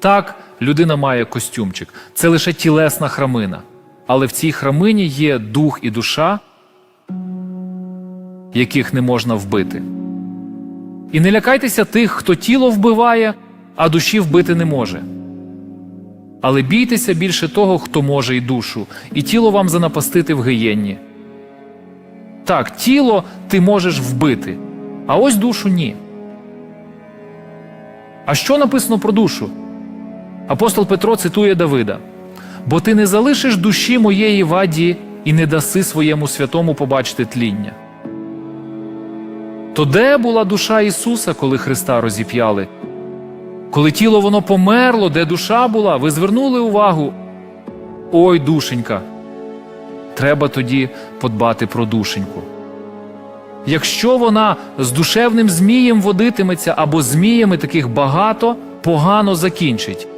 Так, людина має костюмчик, це лише тілесна храмина. Але в цій храмині є дух і душа, яких не можна вбити. І не лякайтеся тих, хто тіло вбиває, а душі вбити не може. Але бійтеся більше того, хто може і душу, і тіло вам занапастити в гиєнні. Так, тіло ти можеш вбити, а ось душу ні. А що написано про душу? Апостол Петро цитує Давида: Бо ти не залишиш душі моєї ваді і не даси своєму святому побачити тління. То де була душа Ісуса, коли Христа розіп'яли? Коли тіло воно померло, де душа була, ви звернули увагу. Ой, душенька. Треба тоді подбати про душеньку. Якщо вона з душевним змієм водитиметься або зміями таких багато, погано закінчить.